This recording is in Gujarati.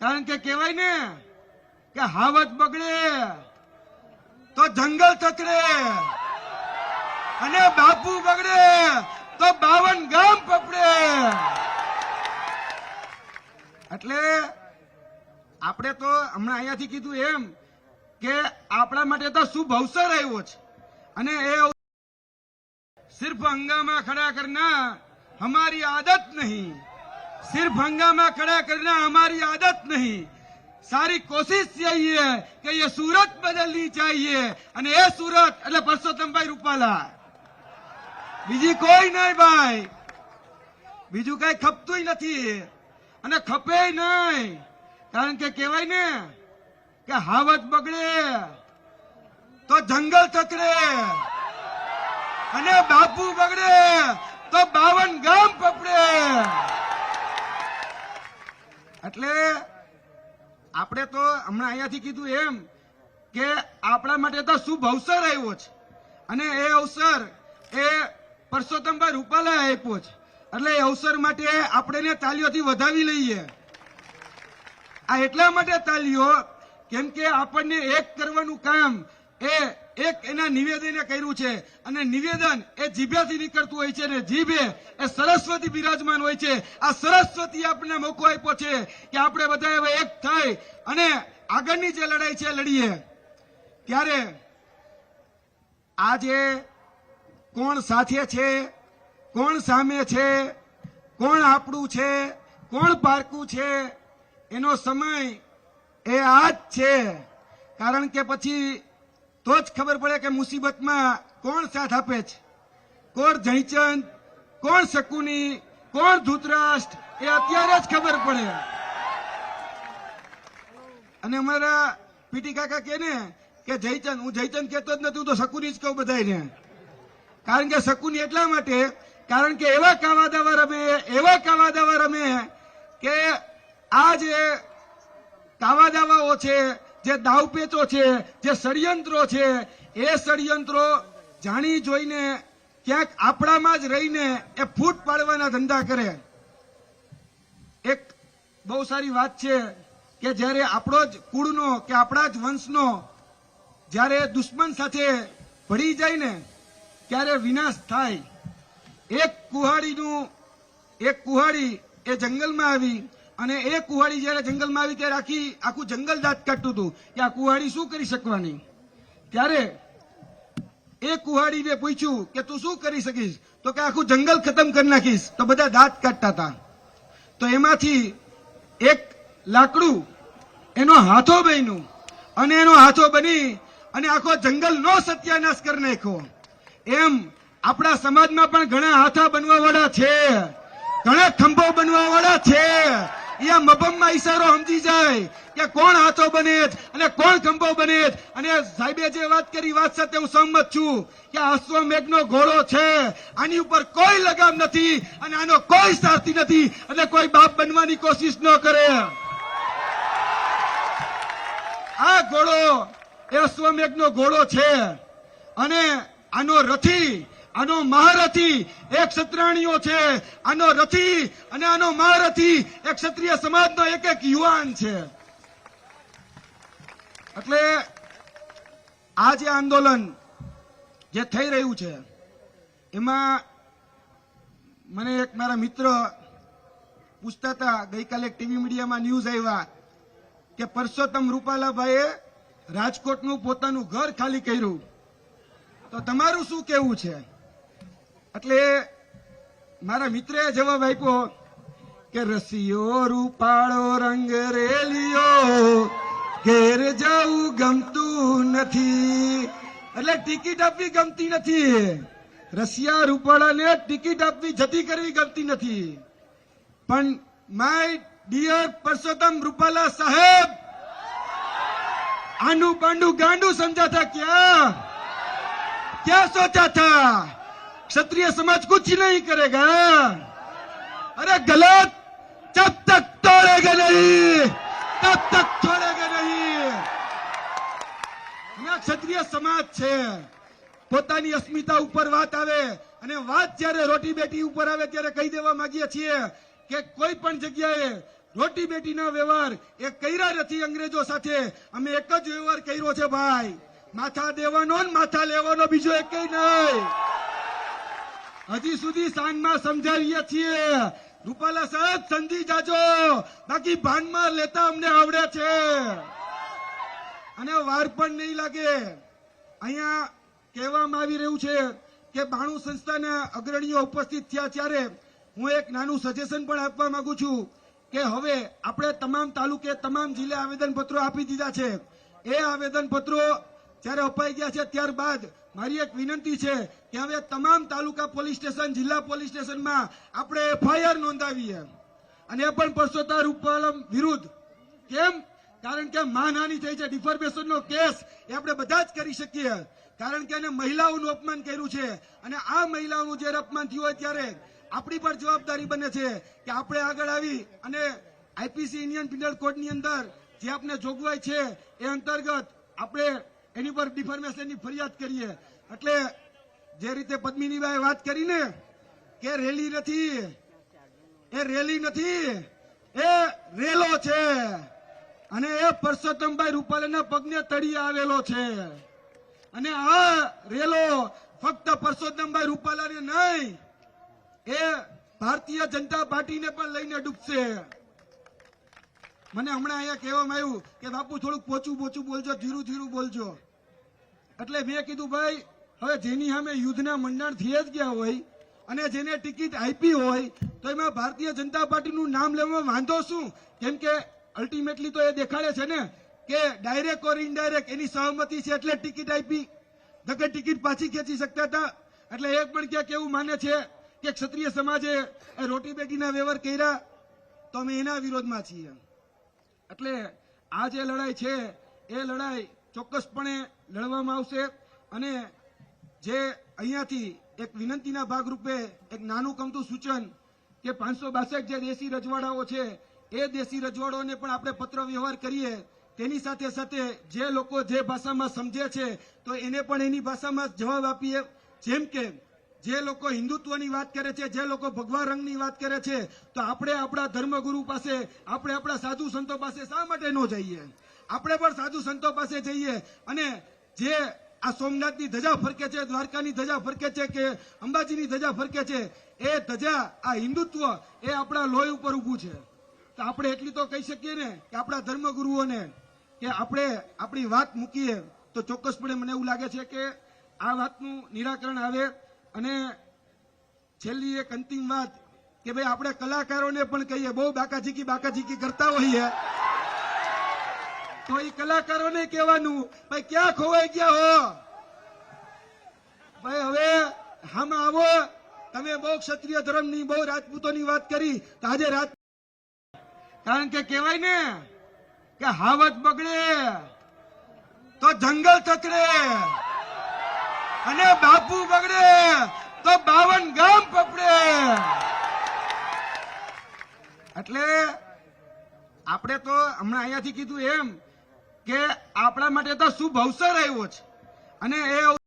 કારણ કે કહેવાય ને કે હાવત બગડે તો જંગલ તતડે અને બાપુ બગડે તો બાવન ગામ પકડે. એટલે આપણે તો હમણાં અહીંયાથી કીધું એમ કે આપણા માટે તો શુભ અવસર આવ્યો છે. અને એ સિર્ફ હંગામા ખડા કરના હમારી આદત નહીં. सिर्फ हंगामा खड़ा करना हमारी आदत नहीं सारी कोशिश यही है कि ये सूरत बदलनी चाहिए અને એ સુરત એટલે પરસોત્તમભાઈ રૂપાલા બીજી કોઈ નહીં ભાઈ બીજું કઈ ખપતું નથી અને ખપે નહીં કારણ કે કહેવાય ને કે હાવત બગડે તો જંગલ તકડે અને બાપુ બગડે તો બાવન ગામ પકડે એટલે આપણે તો હમણાં અહીંયાથી કીધું એમ કે આપણા માટે તો શુભ અવસર આવ્યો છે. અને એ અવસર એ પરસોત્તમભાઈ રૂપાલાએ આપ્યો છે. એટલે એ અવસર માટે આપણે તાલીઓથી વધાવી લઈએ. આ એટલા માટે તાલીઓ, કેમ કે આપણને એક કરવાનું કામ એ એક એના નિવેદને કર્યું છે અને નિવેદન એ જીભેથી નીકળતું હોય છે અને જીભે એ સરસ્વતી બિરાજમાન હોય છે. આ સરસ્વતી આપણને મોકો આપ્યો છે કે આપણે બધા હવે એક થઈ અને આગળની જે લડાઈ છે લડીએ. ત્યારે આજે કોણ સાથે છે? કોણ સામે છે? કોણ આપણું છે? કોણ પારકું છે? એનો સમય એ આજ છે. કારણ કે પછી તો જ ખબર પડે કે મુસીબતમાં કોણ સાથ આપે છે? કોણ જયચંદ? કોણ શકુની? કોણ ધૂતરાષ્ટ્ર? એ અત્યારે જ ખબર પડે. અને અમારા પીટી કાકા કે ને કે જયચંદ, હું જયચંદ કહેતો જ નથી તો શકુની જ કહું બધાને કારણ કે શકુની એટલા માટે, કારણ કે એવા કાવા દાવા રમે, એવા કાવા દાવા રમે કે આ જે કાવા દાવાઓ છે જે દાવપેચો છે, જે ષડયંત્રો છે, એ ષડયંત્રો જાણી જોઈને ક્યાંક આપણામાં જ રહીને એ ફૂટ પાડવાના ધંધા કરે. એક બહુ સારી વાત છે કે જ્યારે આપણો જ કુળનો કે આપણા જ વંશનો જ્યારે દુશ્મન સાથે ભળી જાય ને, ત્યારે વિનાશ થાય. એક કુહાડીનું, એક કુહાડી એ જંગલમાં આવી અને એ કુહાડી જયારે જંગલમાં આવી ત્યારે આખી, આખું જંગલ દાંત કાઢતું હતું કે આ કુહાડી શું કરી શકવાની? ત્યારે એ કુહાડીને પૂછ્યું કે તું શું કરી શકીશ? તો કે આખું જંગલ ખતમ કરી નાખીશ. તો બધા દાંત કાઢતા હતા. તો એમાંથી એક લાકડું એનો હાથો બન્યું અને એનો હાથો બની અને આખો જંગલ નો સત્યાનાશ કરી નાખ્યો. એમ આપણા સમાજમાં પણ ઘણા હાથા બનવા વાળા છે. ઘણા ખંભો બનવા વાળા છે. એ મબમમાં ઈશારો સમજી જાય કે કોણ હાથો બને અને કોણ ખંભો બને અને સાહેબે જે વાત કરી, વાત સાથે હું સહમત છું કે અશ્વમેઘ નો ઘોડો છે. આની ઉપર કોઈ લગામ નથી અને આનો કોઈ સાથી નથી અને કોઈ બાપ બનવાની કોશિશ ન કરે. આ ઘોડો, એ અશ્વમેઘનો ઘોડો છે. અને આનો રથી આનો મહારથી એક ક્ષત્રાણીઓ છે, આનો રથી અને આનો મહારથી એક ક્ષત્રિય સમાજનો એક એક યુવાન છે. એટલે આ જે આંદોલન જે થઈ રહ્યું છે, એમાં મને એક મારા મિત્ર પૂછતા હતા, ગઈકાલે ટીવી મીડિયામાં ન્યૂઝ આવ્યા કે પરસોત્તમ રૂપાલાભાઈએ રાજકોટનું પોતાનું ઘર ખાલી કર્યું. તો તમારું શું કેવું છે? એટલે મારા મિત્રે જવાબ આપ્યો કે રસીયો રૂપાળો રંગ રેલિયો ઘેર જવું ગમતું નથી. એટલે ટિકિટ આપવી ગમતી નથી. રશિયા રૂપાળાને ટિકિટ આપવી જતી કરવી ગમતી નથી. પણ માય ડિયર પરસોત્તમ રૂપાલા સાહેબ, આનું પાંડુ ગાંડું સમજાતા ક્યાં? ક્યાં સોચા હતા क्षत्रिय समाज कुछ नहीं करेगा अरे गलत जब तक तोड़ेगा नहीं तब तक छोड़ेगा नहीं અહીંયા ક્ષત્રિય સમાજ છે પોતાની અસ્મિતા ઉપર વાત આવે અને વાત જ્યારે રોટી બેટી ઉપર આવે ત્યારે કહી દેવા માંગીએ છીએ કે કોઈ પણ જગ્યાએ રોટી બેટીના વ્યવહાર એ કર્યા નથી અંગ્રેજો સાથે અમે એક જ વ્યવહાર કર્યો છે ભાઈ માથા દેવાનો ને માથા લેવાનો બીજો એક નહીં હજી સુધી સાંજમાં સમજાવીએ છીએ. રૂપાલા સાહેબ સમજી જાજો. બાકી ભાનમાં લેતા અમને આવડે છે. અને વાર પણ નહીં લાગે. અહીંયા કહેવામાં આવી રહ્યું છે કે બાણું સંસ્થાના અગ્રણીઓ ઉપસ્થિત થયા ત્યારે હું એક નાનું સજેશન પણ આપવા માંગુ છું કે હવે આપણે તમામ તાલુકે તમામ જિલ્લા આવેદન પત્રો આપી દીધા છે. એ આવેદન પત્રો જ્યારે અપાઈ ગયા છે ત્યારબાદ મારી એક વિનંતી છે કે હવે તમામ તાલુકા પોલીસ સ્ટેશન, જિલ્લા પોલીસ સ્ટેશનમાં આપણે એફઆઈઆર નોંધાવીએ. અને એ પણ પરસોતા રૂપાલમ વિરુદ્ધ. કેમ? કારણ કે માનહાનિ થઈ છે ડિફોર્મેશનનો કેસ એ આપણે બધા જ કરી શકીએ. કારણ કે એને મહિલાઓનું અપમાન કર્યું છે. અને આ મહિલાઓનું જ્યારે અપમાન થયું હોય ત્યારે આપણી પર જવાબદારી બને છે કે આપણે આગળ આવી અને આઈપીસી ઇન્ડિયન પિનલ કોડની અંદર જે આપણે જોગવાઈ છે એ અંતર્ગત આપણે એની પર ડિફોર્મેશનની ફરિયાદ કરીએ. એટલે જે રીતે પદ્મિનીભાઈ વાત કરીને કે રેલી નથી, એ રેલી નથી, એ રેલો છે. અને એ પરસોત્તમભાઈ રૂપાલાના પગને તળી આવેલો છે. અને આ રેલો ફક્ત પરસોત્તમભાઈ રૂપાલાને નહીં, એ ભારતીય જનતા પાર્ટીને પણ લઈને ડૂબશે. મને હમણાં અહીંયા કહેવામાં આવ્યું કે, બાપુ, થોડુંક પોચું પોચું બોલજો, ધીરું ધીરું બોલજો. એટલે મેં કીધું, ભાઈ, હવે જેની સામે યુદ્ધના મંડાણ થઈ જ ગયા હોય અને જેને ટિકિટ આપી હોય, તો એમાં ભારતીય જનતા પાર્ટીનું નામ લેવામાં વાંધો શું? કેમ કે અલ્ટિમેટલી તો એ દેખાડે છે ને કે ડાયરેક્ટ ઓર ઇનડાયરેક્ટ એની સહમતિ છે એટલે ટિકિટ આપી, નકર ટિકિટ પાછી ખેંચી શકતા હતા. એટલે એક પણ ક્યાંક એવું માને છે કે ક્ષત્રિય સમાજે એ રોટી બેટીના વ્યવહાર કર્યા, તો અમે એના વિરોધમાં છીએ. એટલે આ જે લડાઈ છે, એ લડાઈ ચોક્કસપણે લડવામાં આવશે અને જે અહીંયાથી એક વિનંતીના ભાગરૂપે એક નાનું કમતું સૂચન કે પાંચસો બાસઠ જે દેશી રજવાડાઓ છે, એ દેશી રજવાડોને પણ આપણે પત્ર વ્યવહાર કરીએ, તેની સાથે સાથે જે લોકો જે ભાષામાં સમજે છે, તો એને પણ એની ભાષામાં જવાબ આપીએ. જેમ કે જે લોકો હિન્દુત્વની વાત કરે છે, જે લોકો ભગવા રંગની વાત કરે છે, તો આપણે આપણા ધર્મગુરુ પાસે, આપણે આપણા સાધુ સંતો પાસે શા માટે ન જઈએ? આપણે પણ સાધુ સંતો પાસે જઈએ અને જે આ સોમનાથની ધજા ફરકે છે, દ્વારકાની ધજા ફરકે છે કે અંબાજીની ધજા ફરકે છે, એ ધજા, આ હિન્દુત્વ એ આપણા લોહી ઉપર ઊભું છે. તો આપણે એટલી તો કહી શકીએ ને કે આપણા ધર્મગુરુઓને કે આપણે આપણી વાત મૂકીએ, તો ચોક્કસપણે મને એવું લાગે છે કે આ વાતનું નિરાકરણ આવે. અને છેલ્લી એક અંતિમ વાત કે ભાઈ, આપણે કલાકારોને પણ કહીએ, બહુ બાકાજીકી બાકાજીકી કરતા હોઈએ. તો એ કલાકારોને કહેવાનું, ભાઈ, ક્યાં ખોવાઈ ગયા હો? ભાઈ, હવે હમ આવો. તમે બહુ ક્ષત્રિય ધર્મની, બહુ રાજપૂતોની વાત કરી, તો આજે રાજ કારણ કે કહેવાય ને કે હાવત બગડે, તો જંગલ તકડે અને બાપુ બગડે તો બાવન ગામ પપડે એટલે આપણે તો હમણાં અહીંયાથી કીધું એમ કે આપણા માટે તો શું ભવસર આવ્યો છે. અને એ